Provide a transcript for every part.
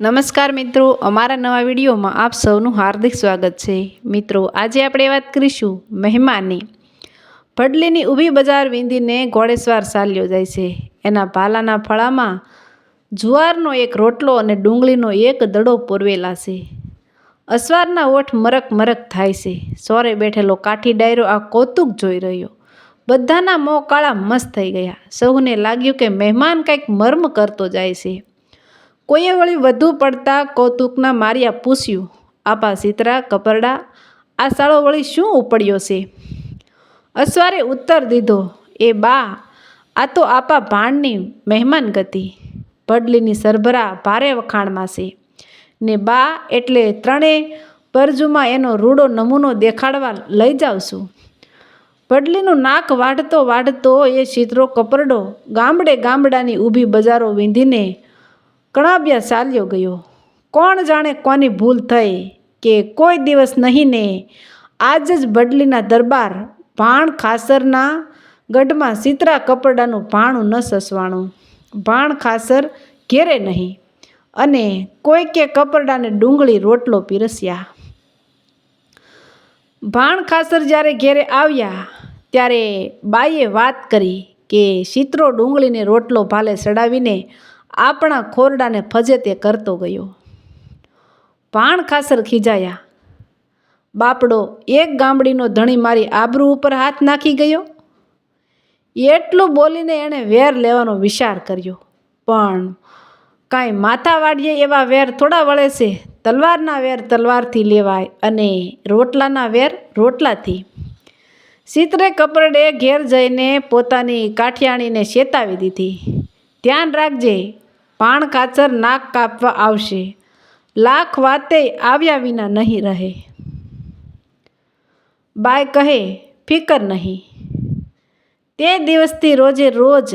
નમસ્કાર મિત્રો, અમારા નવા વિડીયોમાં આપ સૌનું હાર્દિક સ્વાગત છે. મિત્રો, આજે આપણે વાત કરીશું મહેમાની ભડલીની ઊભી બજાર વીંધીને ઘોડેસવાર ચાલ્યો જાય છે. એના ભાલાના ફળામાં જુવારનો એક રોટલો અને ડુંગળીનો એક દડો પૂરવેલા છે. અસવારના ઓઠ મરક મરક થાય છે. સોરે બેઠેલો કાઠી ડાયરો આ કૌતુક જોઈ રહ્યો. બધાના મોં કાળા મસ્ત થઈ ગયા. સૌને લાગ્યું કે મહેમાન કંઈક મર્મ કરતો જાય છે. કોઈએ વળી વધુ પડતા કૌતુકના માર્યા પૂછ્યું, આપા સીતરા, કપરડા, આ સાળો વળી શું ઉપડ્યો છે? અસવારે ઉત્તર દીધો, એ બા, આ તો આપા ભાણની મહેમાન ગતિ. ભડલીની સરભરા ભારે વખાણમાં છે. ને બા, એટલે ત્રણેય પરજુમાં એનો રૂડો નમૂનો દેખાડવા લઈ જાઉં છું. નાક વાઢતો વાઢતો એ સીતરો કપરડો ગામડે ગામડાની ઊભી બજારો વીંધીને કણાબ્યા ચાલ્યો ગયો. કોણ જાણે કોની ભૂલ થઈ કે કોઈ દિવસ નહીં ને આજ જ બડલીના દરબાર ભાણ ખાસરના ગઢમાં સીતરા કપડાનું ભાણું ન સસવાણું. ભાણ ખાસર ઘેરે નહીં અને કોઈ કે કપડાને ડુંગળી રોટલો પીરસ્યા. ભાણ ખાસર જ્યારે ઘેરે આવ્યા ત્યારે બાઈએ વાત કરી કે સીતરો ડુંગળીને રોટલો ભાલે ચડાવીને આપણા ખોરડાને ફજે તે કરતો ગયો. ભાણ ખાસર ખીજાયા. બાપડો એક ગામડીનો ધણી મારી આબરૂ ઉપર હાથ નાખી ગયો. એટલું બોલીને એણે વેર લેવાનો વિચાર કર્યો. પણ કાંઈ માથા વાડીએ એવા વેર થોડા વળે છે. તલવારના વેર તલવારથી લેવાય અને રોટલાના વેર રોટલાથી. સિતરે કપરડે ઘેર જઈને પોતાની કાઠિયાણીને શેતાવી દીધી. ધ્યાન રાખજે, પાણ કાચર નાક કાપવા આવશે, લાખ વાતે આવ્યા વિના નહીં રહે. બાય કહે, ફિકર નહીં. તે દિવસથી રોજે રોજ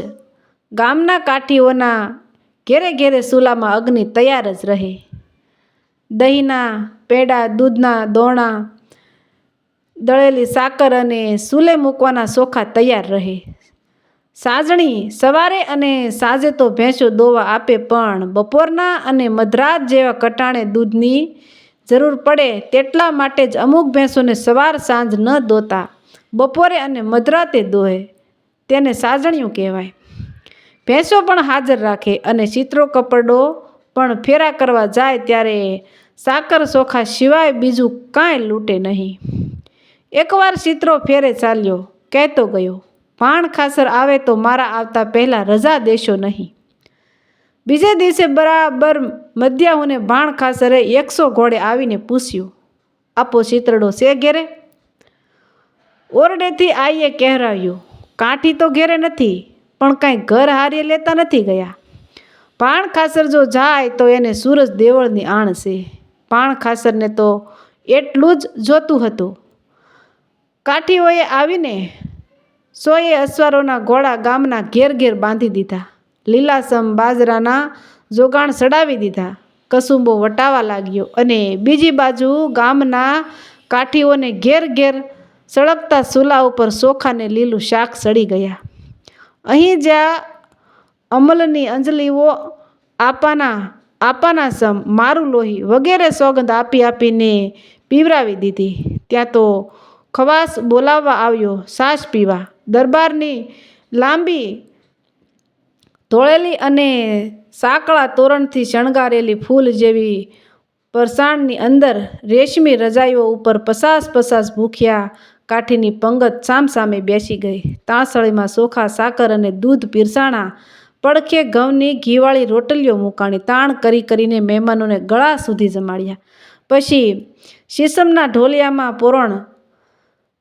ગામના કાઠીઓના ઘેરે ઘેરે ચૂલામાં અગ્નિ તૈયાર જ રહે. દહીંના, પેડા, દૂધના દોણા, દળેલી સાકર અને સૂલે મૂકવાના ચોખા તૈયાર રહે. સાજણી સવારે અને સાંજે તો ભેંસો દોવા આપે, પણ બપોરના અને મધરાત જેવા કટાણે દૂધની જરૂર પડે તેટલા માટે જ અમુક ભેંસોને સવાર સાંજ ન દોતા, બપોરે અને મધરાતે દોહે. તેને સાજણિયું કહેવાય. ભેંસો પણ હાજર રાખે અને ચિત્રો કપડો પણ ફેરા કરવા જાય ત્યારે સાકર ચોખા સિવાય બીજું કાંઈ લૂંટે નહીં. એકવાર ચિત્રો ફેરે ચાલ્યો, કહેતો ગયો ભાણ ખાસર આવે તો મારા આવતા પહેલાં રજા દેશો નહીં. બીજે દિવસે બરાબર મધ્યાહુને ભાણ ખાસરે એકસો ઘોડે આવીને પૂછ્યું, આપો ચિત્રડો છે ઘેરે? ઓરડેથી આઈએ કહેરાવ્યું, કાઠી તો ઘેરે નથી, પણ કાંઈ ઘર હારીએ લેતા નથી ગયા. પાણ ખાસર જો જાય તો એને સૂરજ દેવળની આણ છે. પાણ ખાસરને તો એટલું જ જોતું હતું. કાઠીઓએ આવીને સોએ અસવારોના ઘોડા ગામના ઘેર ઘેર બાંધી દીધા. લીલાસમ બાજરાના જોગાણ સડાવી દીધા. કસુંબો વટાવા લાગ્યો અને બીજી બાજુ ગામના કાઠીઓને ઘેર ઘેર સળગતા ચૂલા ઉપર ચોખાને લીલું શાક સડી ગયા. અહીં જ્યાં અમલની અંજલીઓ આપાના આપાના સમ મારું લોહી વગેરે સોગંદ આપી આપીને પીવરાવી દીધી. ત્યાં તો ખવાસ બોલાવવા આવ્યો, સાસ પીવા. દરબારની લાંબી, ધોળેલી અને સાંકળા તોરણથી શણગારેલી ફૂલ જેવી પરસાણની અંદર રેશમી રજાઈઓ ઉપર પસાસ પસાસ ભૂખ્યા કાઠીની પંગત સામસામે બેસી ગઈ. તાંસળીમાં સોખા સાકર અને દૂધ પીરસાણા, પડખે ઘઉંની ઘીવાળી રોટલીઓ મૂકાણી, તાણ કરી કરીને મહેમાનોને ગળા સુધી જમાડ્યા. પછી શીશમના ઢોલિયામાં પોરણ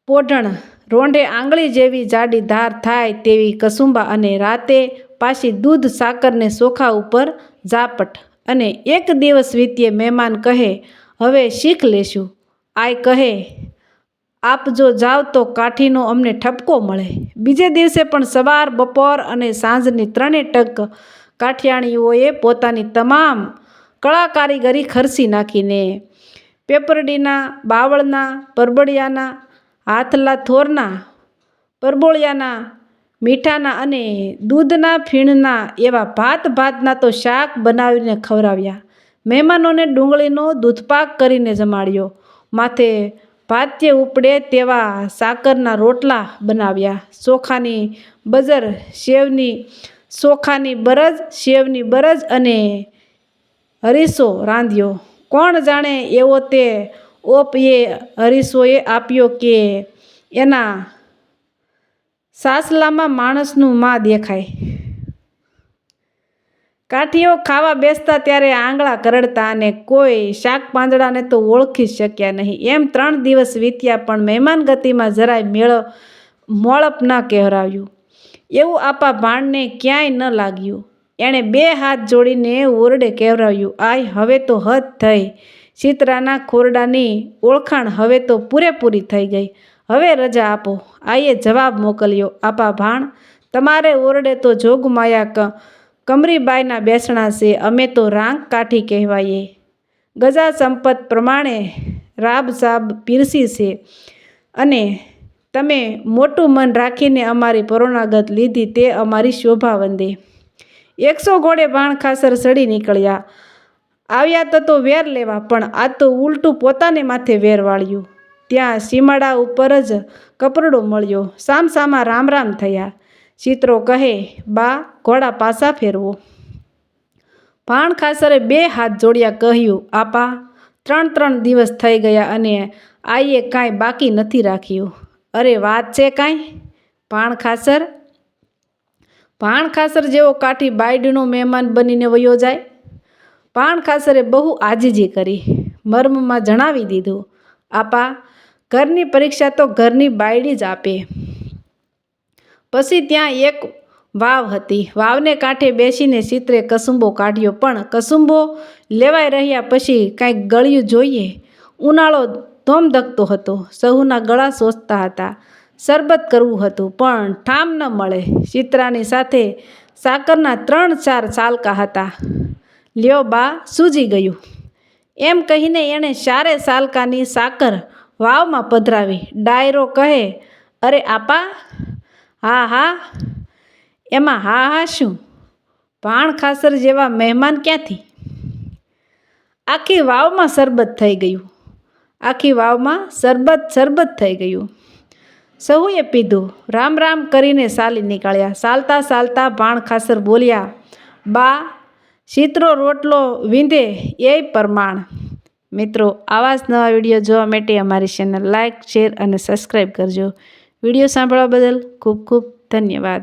પોઢણ રોંઢે આંગળી જેવી જાડી ધાર થાય તેવી કસુંબા અને રાતે પાછી દૂધ સાકરને સોખા ઉપર ઝાપટ અને એક દિવસ વીતીએ મહેમાન કહે, હવે શીખ લેશું. આય કહે, આપ જો જાઓ તો કાઠીનો અમને ઠપકો મળે. બીજે દિવસે પણ સવાર, બપોર અને સાંજની ત્રણેય ટક કાઠિયાણીઓએ પોતાની તમામ કળા કારીગરી ખર્ચી નાખીને, પેપરડીના, બાવળના, પરબડિયાના હાથલા થોરના, પરબોળિયાના, મીઠાના અને દૂધના ફીણના એવા ભાત ભાતના તો શાક બનાવીને ખવડાવ્યા. મહેમાનોને ડુંગળીનો દૂધપાક કરીને જમાડ્યો. માથે ભાત્ય ઉપડે તેવા સાકરના રોટલા બનાવ્યા. ચોખાની બજર, સેવની ચોખાની બરજ, સેવની બરજ અને હરીસો રાંધ્યો. કોણ જાણે એવો તે ઓપ એ હરીસોએ આપ્યો કે એના સાસલામાં માણસનું માં દેખાય. કાઠીઓ ખાવા બેસતા ત્યારે આંગળા કરડતા અને કોઈ શાક પાંદડાને તો ઓળખી શક્યા નહીં. એમ ત્રણ દિવસ વીત્યા પણ મહેમાન ગતિમાં જરાય મેળ મોળપ ન કહેરાવ્યું એવું આપા ભાણને ક્યાંય ન લાગ્યું. એણે બે હાથ જોડીને ઓરડે કહેવરાવ્યું આય, હવે તો હદ થઈ. ચિત્રાના ખોરડાની ઓળખાણ હવે તો પૂરેપૂરી થઈ ગઈ. હવે રજા આપો. આઈએ જવાબ મોકલ્યો. આપા ભાણ, તમારે ઓરડે તો જોગમાયા ક, કમરીબાઈના બેસણા છે. અમે તો રાંક કાઠી કહેવાઈએ. ગજા સંપત પ્રમાણે રાબ સાબ પીરસી છે. અને તમે મોટું મન રાખીને અમારી પરોણાગત લીધી તે અમારી શોભા વંદે. એકસો ઘોડે ભાણ ખાસર સડી નીકળ્યા. આવ્યા તો તો વેર લેવા, પણ આ તો ઉલટું પોતાને માથે વેર વાળ્યું. ત્યાં સીમાડા ઉપર જ કપરડો મળ્યો. સામસામા રામ રામ થયા. ચિત્રો કહે, બા, ઘોડા પાસા ફેરવો. ભાણ ખાસરે બે હાથ જોડ્યા કહ્યું, આપા, ત્રણ ત્રણ દિવસ થઈ ગયા અને આઈએ કાંઈ બાકી નથી રાખ્યું. અરે, વાત છે કાંઈ? ભાણ ખાસર. ભાણ ખાસર જેવો કાઠી બાયડનો મહેમાન બનીને વયો જાય. ભાણ ખાસરે બહુ આજીજી કરી, મર્મમાં જણાવી દીધું, આપા, ઘરની પરીક્ષા તો ઘરની બાયડી જ આપે. પછી ત્યાં એક વાવ હતી, વાવને કાંઠે બેસીને ચિત્રે કસુંબો કાઢ્યો, પણ કસુંબો લેવાઈ રહ્યા પછી કાંઈક ગળ્યું જોઈએ, ઉનાળો ધોમધકતો હતો, સહુના ગળા સોચતા હતા, શરબત કરવું હતું, પણ ઠામ ન મળે ચિત્રાની સાથે સાકરના ત્રણ ચાર ચાલકા હતા. લ્યો બા, સૂજી ગયું. એમ કહીને એણે ચારે સાલકાની સાકર વાવમાં પધરાવી. ડાયરો કહે, અરે આપા, હા હા, એમાં હા હા શું? ભાણ ખાસર જેવા મહેમાન ક્યાંથી? આખી વાવમાં શરબત થઈ ગયું. આખી વાવમાં શરબત શરબત થઈ ગયું. સહુએ પીધું. રામ રામ કરીને સાલી નીકળ્યા. સાલતા સાલતા ભાણ ખાસર બોલ્યા, બા ચિત્રો રોટલો વીંધે એ પ્રમાણ. મિત્રો, આવા જ નવા વીડિયો જોવા માટે અમારી ચેનલ લાઇક શેર અને સબસ્ક્રાઈબ કરજો. વીડિયો સાંભળવા બદલ ખૂબ ખૂબ ધન્યવાદ.